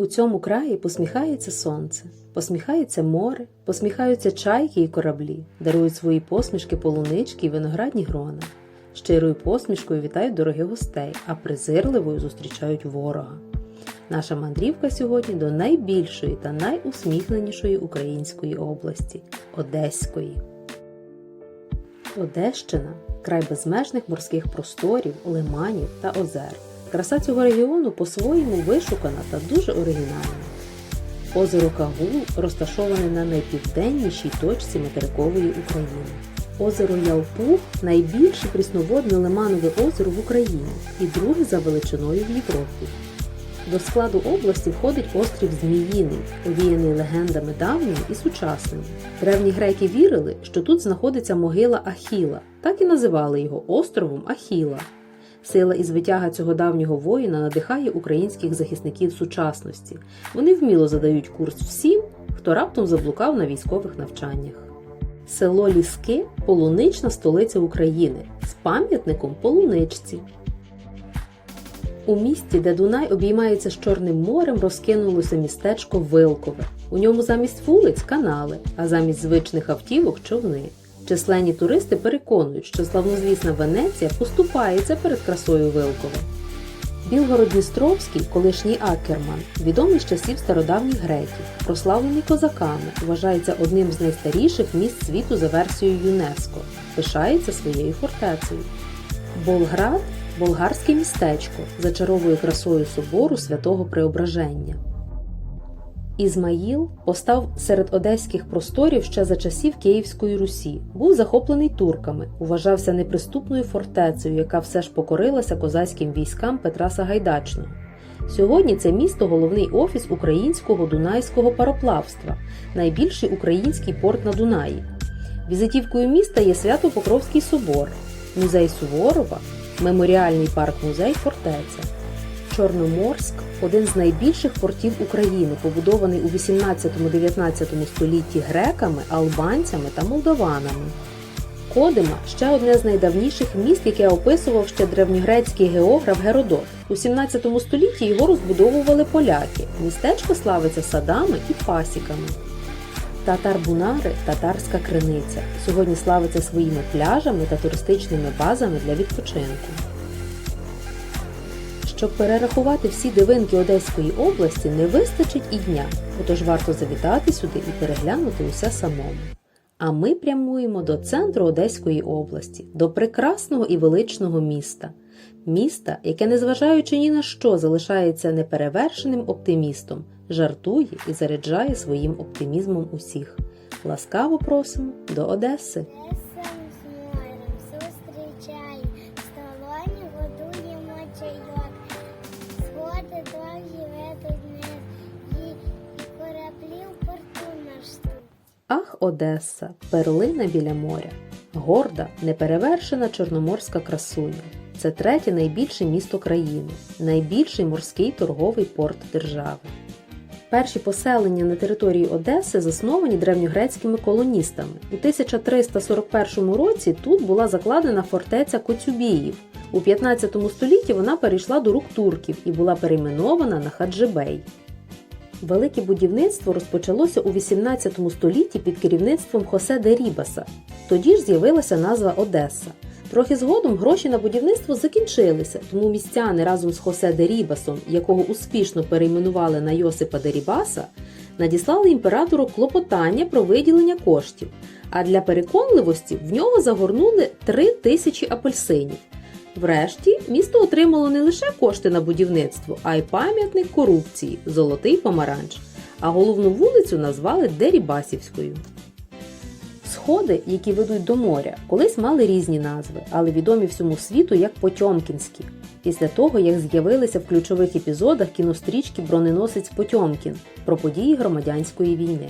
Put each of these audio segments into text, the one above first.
У цьому краї посміхається сонце, посміхається море, посміхаються чайки і кораблі, дарують свої посмішки полунички і виноградні грона. Щирою посмішкою вітають дорогих гостей, а презирливою зустрічають ворога. Наша мандрівка сьогодні до найбільшої та найусміхненішої української області Одеської. Одещина край безмежних морських просторів, лиманів та озер. Краса цього регіону по-своєму вишукана та дуже оригінальна. Озеро Кагул розташоване на найпівденнішій точці материкової України. Озеро Явпух найбільше прісноводне лиманове озеро в Україні і друге за величиною в Європі. До складу області входить острів Зміїний, овіяний легендами давніми і сучасними. Древні греки вірили, що тут знаходиться могила Ахіла, так і називали його островом Ахіла. Сила і звитяга цього давнього воїна надихає українських захисників сучасності. Вони вміло задають курс всім, хто раптом заблукав на військових навчаннях. Село Ліски полунична столиця України з пам'ятником полуничці. У місті, де Дунай обіймається з Чорним морем, розкинулося містечко Вилкове. У ньому замість вулиць канали, а замість звичних автівок човни. Численні туристи переконують, що славнозвісна Венеція поступається перед красою Вилкове. Білгород-Дністровський, колишній Акерман, відомий з часів стародавніх греків, прославлений козаками, вважається одним з найстаріших міст світу за версією ЮНЕСКО, пишається своєю фортецею. Болград болгарське містечко, зачаровує красою собору святого Преображення. Ізмаїл постав серед одеських просторів ще за часів Київської Русі, був захоплений турками, вважався неприступною фортецею, яка все ж покорилася козацьким військам Петра Сагайдачного. Сьогодні це місто головний офіс українського дунайського пароплавства, найбільший український порт на Дунаї. Візитівкою міста є Свято-Покровський собор, музей Суворова, меморіальний парк-музей Фортеця. Чорноморськ один з найбільших портів України, побудований у 18-19 столітті греками, албанцями та молдаванами. Кодима ще одне з найдавніших міст, яке описував ще древньогрецький географ Геродот. У 17 столітті його розбудовували поляки. Містечко славиться садами і пасіками. Татар-Бунари татарська криниця. Сьогодні славиться своїми пляжами та туристичними базами для відпочинку. Щоб перерахувати всі дивинки Одеської області, не вистачить і дня, отож варто завітати сюди і переглянути усе самому. А ми прямуємо до центру Одеської області, до прекрасного і величного міста. Міста, яке, незважаючи ні на що, залишається неперевершеним оптимістом, жартує і заряджає своїм оптимізмом усіх. Ласкаво просимо до Одеси! Ах, Одеса, перлина біля моря, горда, неперевершена чорноморська красуня. Це третє найбільше місто країни, найбільший морський торговий порт держави. Перші поселення на території Одеси засновані древньогрецькими колоністами. У 1341 році тут була закладена фортеця Коцюбіїв. У 15 столітті вона перейшла до рук турків і була перейменована на Хаджибей. Велике будівництво розпочалося у 18 столітті під керівництвом Хосе де Рібаса. Тоді ж з'явилася назва Одеса. Трохи згодом гроші на будівництво закінчилися, тому містяни разом з Хосе де Рібасом, якого успішно перейменували на Йосипа де Рібаса, надіслали імператору клопотання про виділення коштів, а для переконливості в нього загорнули три тисячі апельсинів. Врешті місто отримало не лише кошти на будівництво, а й пам'ятник корупції Золотий помаранч, а головну вулицю назвали Дерібасівською. Сходи, які ведуть до моря, колись мали різні назви, але відомі всьому світу як Потьомкінські. Після того, як з'явилися в ключових епізодах кінострічки Броненосець Потьомкін про події громадянської війни.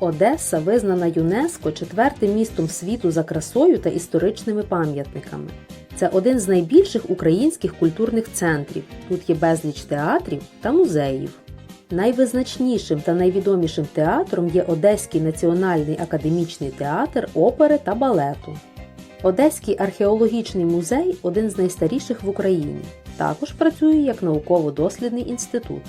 Одеса визнана ЮНЕСКО четвертим містом світу за красою та історичними пам'ятниками. Це один з найбільших українських культурних центрів. Тут є безліч театрів та музеїв. Найвизначнішим та найвідомішим театром є Одеський національний академічний театр опери та балету. Одеський археологічний музей один з найстаріших в Україні. Також працює як науково-дослідний інститут.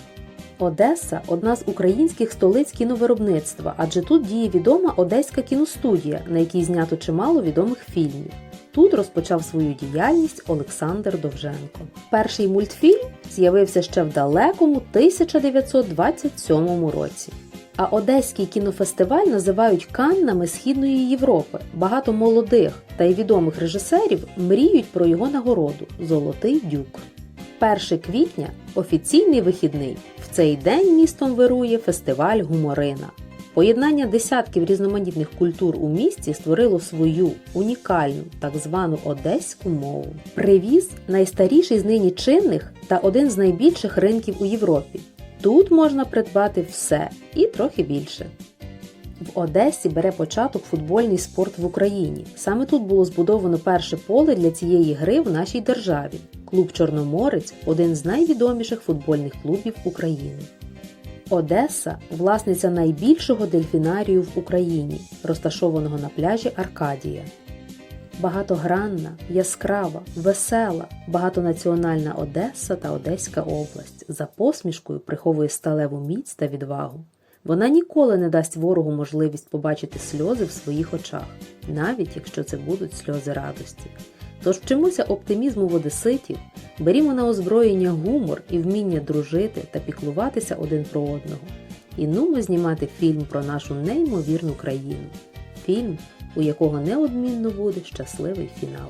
Одеса одна з українських столиць кіновиробництва, адже тут діє відома Одеська кіностудія, на якій знято чимало відомих фільмів. Тут розпочав свою діяльність Олександр Довженко. Перший мультфільм з'явився ще в далекому 1927 році. А Одеський кінофестиваль називають Каннами Східної Європи. Багато молодих та й відомих режисерів мріють про його нагороду Золотий дюк. 1 квітня офіційний вихідний. Цей день містом вирує фестиваль Гуморина. Поєднання десятків різноманітних культур у місті створило свою унікальну так звану одеську мову. Привіз найстаріший з нині чинних та один з найбільших ринків у Європі. Тут можна придбати все і трохи більше. В Одесі бере початок футбольний спорт в Україні. Саме тут було збудовано перше поле для цієї гри в нашій державі. Клуб Чорноморець один з найвідоміших футбольних клубів України. Одеса власниця найбільшого дельфінарію в Україні, розташованого на пляжі Аркадія. Багатогранна, яскрава, весела, багатонаціональна Одеса та Одеська область за посмішкою приховує сталеву міць та відвагу. Вона ніколи не дасть ворогу можливість побачити сльози в своїх очах, навіть якщо це будуть сльози радості. Тож вчимося оптимізму в одеситів, берімо на озброєння гумор і вміння дружити та піклуватися один про одного. І нумо знімати фільм про нашу неймовірну країну. Фільм, у якого неодмінно буде щасливий фінал.